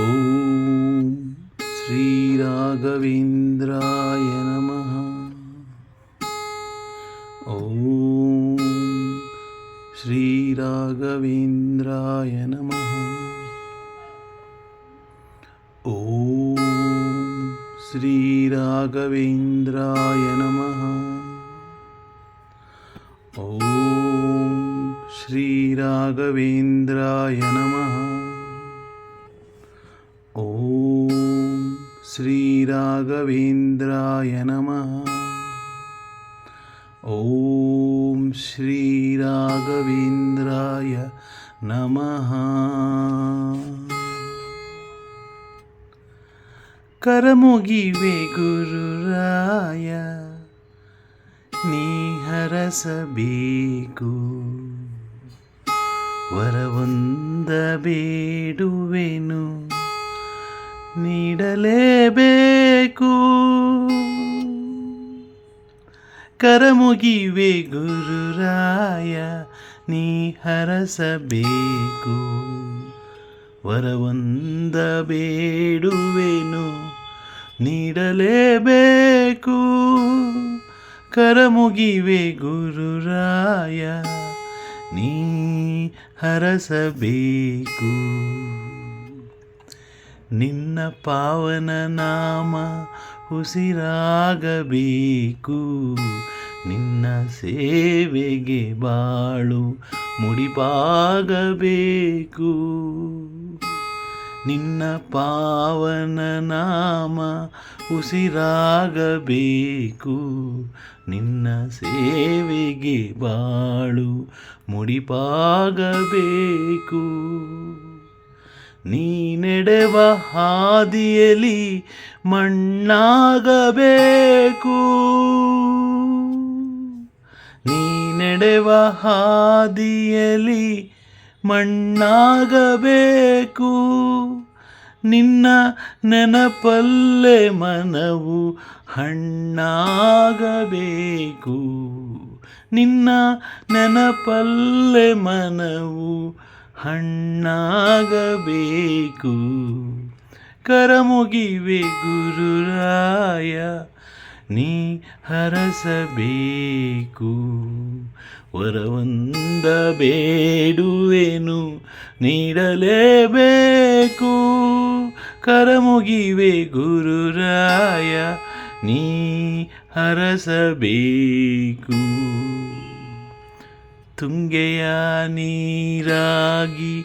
ॐ श्रीराघवेन्द्राय नमः। ॐ श्रीराघवेन्द्राय नमः। ॐ श्रीराघवेन्द्राय नमः। ॐ श्रीराघवेन्द्राय नमः श्रीराघवेन्द्राय नमः ॐ श्रीराघवेन्द्राय नमः ಕರಮುಗಿವೆ ಗುರುರಾಯ ನೀ ಹರಸಬೇಕು ವರವೊಂದ ಬೇಡುವೆನು ನೀಡಲೇಬೇಕು. ಕರಮುಗಿವೆ ಗುರುರಾಯ ನೀ ಹರಸಬೇಕು. ವರವೊಂದ ಬೇಡುವೆನು ನೀಡಲೇಬೇಕು. ಕರಮುಗಿವೆ ಗುರುರಾಯ ನೀ ಹರಸಬೇಕು. ನಿನ್ನ ಪಾವನ ನಾಮ ಉಸಿರಾಗಬೇಕು. ನಿನ್ನ ಸೇವೆಗೆ ಬಾಳು ಮುಡಿಪಾಗಬೇಕು. ನಿನ್ನ ಪಾವನ ನಾಮ ಉಸಿರಾಗಬೇಕು. ನಿನ್ನ ಸೇವೆಗೆ ಬಾಳು ಮುಡಿಪಾಗಬೇಕು. ನೀ ನಡೆವ ಹಾದಿಯಲಿ ಮಣ್ಣಾಗಬೇಕು. ನೀನೆಡೆವ ಹಾದಿಯಲಿ ಮಣ್ಣಾಗಬೇಕು. ನಿನ್ನ ನೆನಪಲ್ಲೇ ಮನವು ಹಣ್ಣಾಗಬೇಕು. ನಿನ್ನ ನೆನಪಲ್ಲೇ ಮನವು ಹಣ್ಣಾಗಬೇಕು. ಕರಮುಗಿವೆ ಗುರುರಾಯ ನೀ ಹರಸಬೇಕು. ವರವಂದ ಬೇಡುವೆನು ನೀಡಲೇಬೇಕು. ಕರಮುಗಿವೆ ಗುರುರಾಯ ನೀ ಹರಸಬೇಕು. ತುಂಗೆಯ ನೀರಾಗಿ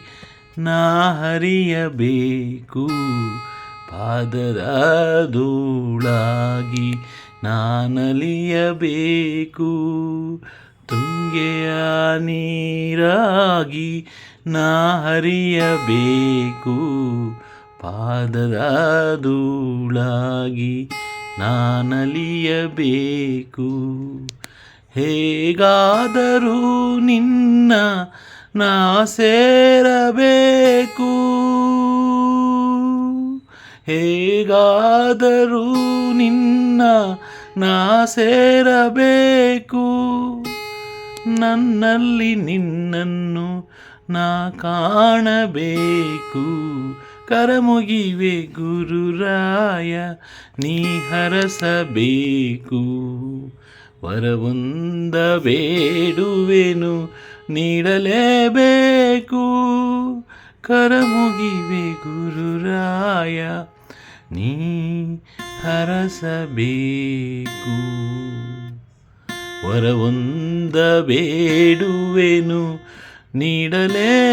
ನಾ ಹರಿಯಬೇಕು. ಪಾದದ ಧೂಳಾಗಿ ನಾನಲಿಯಬೇಕು ತುಂಗೆಯ ನೀರಾಗಿ ನಾ ಹರಿಯಬೇಕು. ಪಾದದ ಧೂಳಾಗಿ ನಾನಲಿಯಬೇಕು ಹೇಗಾದರೂ ನಿನ್ನ ನಾ ಸೇರಬೇಕು. ಹೇಗಾದರೂ ನಿನ್ನ ನಾ ಸೇರಬೇಕು. ನನ್ನಲ್ಲಿ ನಿನ್ನನ್ನು ನಾ ಕಾಣಬೇಕು. ಕರಮುಗಿವೆ ಗುರುರಾಯ, ನೀ ಹರಸಬೇಕು. ವರವೊಂದ ಬೇಡುವೆನು ನೀಡಲೇಬೇಕು. ಕರಮುಗಿವೆ ಗುರುರಾಯ ನೀ ಹರಸಬೇಕು. ವರವೊಂದ ಬೇಡುವೆನು ನೀಡಲೇಬೇಕು.